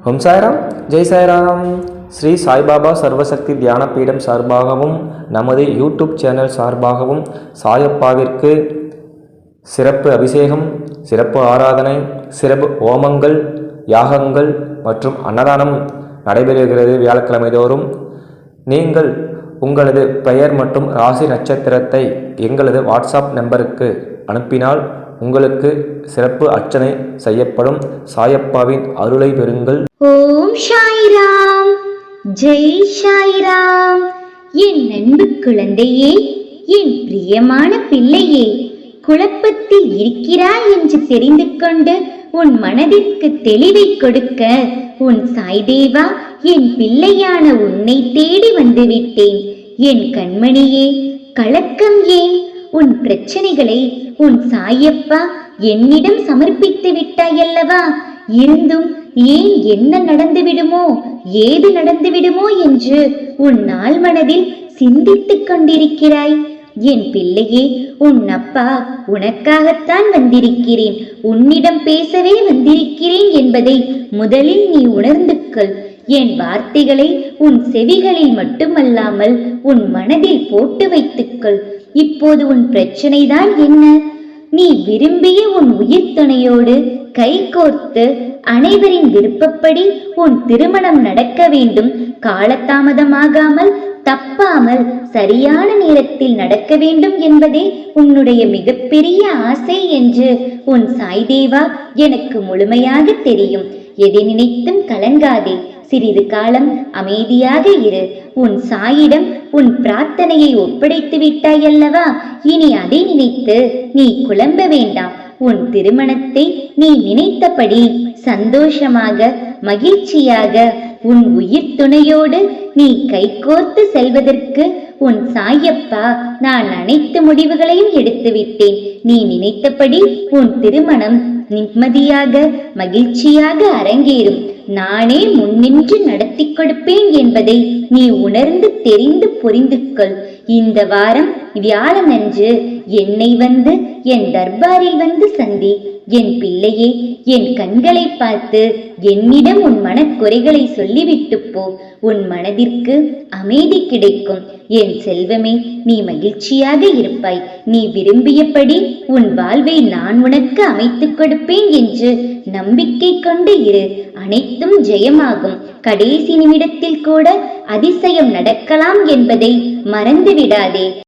ஓம் சாய்ராம். ஜெய் சாய்ராம். ஸ்ரீ சாய்பாபா சர்வசக்தி தியான பீடம் சார்பாகவும் நமது யூடியூப் சேனல் சார்பாகவும் சாயப்பாவிற்கு சிறப்பு அபிஷேகம் சிறப்பு ஆராதனை சிறப்பு ஓமங்கள் யாகங்கள் மற்றும் அன்னதானம் நடைபெறுகிறது வியாழக்கிழமை தோறும் நீங்கள் உங்களது பெயர் மற்றும் ராசி நட்சத்திரத்தை எங்களது வாட்ஸ்அப் நம்பருக்கு அனுப்பினால் உங்களுக்கு சிறப்பு அர்ச்சனை செய்யப்படும் சாயப்பாவின் அருளை பெறுங்கள். ஓம் சாய்ராம். ஜெய் சாய்ராம். என் அன்பு குழந்தையே என் பிரியமான பிள்ளையே குழப்பத்தில் இருக்கிறாய் என்று தெரிந்து கொண்டு உன் மனதிற்கு தெளிவை கொடுக்க உன் சாய்தேவா என் பிள்ளையான உன்னை தேடி வந்துவிட்டேன். என் கண்மணியே கலக்கம் ஏன்? உன் பிரச்சனைகளை உன் சாயப்பா என்னிடம் சமர்ப்பித்து விட்டாயல்லவா? இருந்தும் ஏன் என்ன நடந்து விடுமோ ஏது நடந்து விடுமோ என்று உன் நாள் மனதில் சிந்தித்துக் கொண்டிருக்கிறாய். என் பிள்ளையே உன் அப்பா உனக்காகத்தான் வந்திருக்கிறேன். உன்னிடம் பேசவே வந்திருக்கிறேன் என்பதை முதலில் நீ உணர்ந்து கொள். என் வார்த்தைகளை உன் செவிகளில் மட்டுமல்லாமல் உன் மனதில் போட்டு வைத்துக்கொள் இப்போது உன் பிரச்சனைதான் என்ன? நீ விரும்பிய உன் உயிர் துணையோடு கைகோர்த்து அனைவரின் விருப்பப்படி உன் திருமணம் நடக்க வேண்டும். காலதாமதமாகாமல் தப்பாமல் சரியான நேரத்தில் நடக்க வேண்டும் என்பதே உன்னுடைய மிகப்பெரிய ஆசை என்று உன் சாய்தேவா எனக்கு முழுமையாக தெரியும். எதை நினைத்தும் கலங்காதே. சிறிது காலம் அமைதியாக இரு. உன் சாயிடம் உன் பிரார்த்தனையை ஒப்படைத்து விட்டாயல்லவா? இனி அதை நினைத்து நீ குழம்ப வேண்டாம். உன் திருமணத்தை நீ நினைத்தபடி சந்தோஷமாக மகிழ்ச்சியாக உன் உயிர் துணையோடு நீ கைகோர்த்து செல்வதற்கு உன் சாயப்பா நான் அனைத்து முடிவுகளையும் எடுத்து விட்டேன். நீ நினைத்தபடி உன் திருமணம் நிம்மதியாக மகிழ்ச்சியாக அரங்கேறும். நானே முன்னின்று நடத்தி கொடுப்பேன் என்பதை நீ உணர்ந்து தெரிந்து புரிந்து கொள் இந்த வாரம் வியாழனன்று என்னை வந்து என் தர்பாரில் வந்து சந்தி என் பிள்ளையே என் கண்களை பார்த்து என்னிடம் உன் மனக்குறைகளை சொல்லிவிட்டு போ. உன் மனதிற்கு அமைதி கிடைக்கும். என் செல்வமே நீ மகிழ்ச்சியாக இருப்பாய். நீ விரும்பியபடி உன் வாழ்வை நான் உனக்கு அமைத்துக் கொடுப்பேன் என்று நம்பிக்கை கொண்டு இரு. அனைத்தும் ஜெயமாகும். கடைசி நிமிடத்தில் கூட அதிசயம் நடக்கலாம் என்பதை மறந்து விடாதே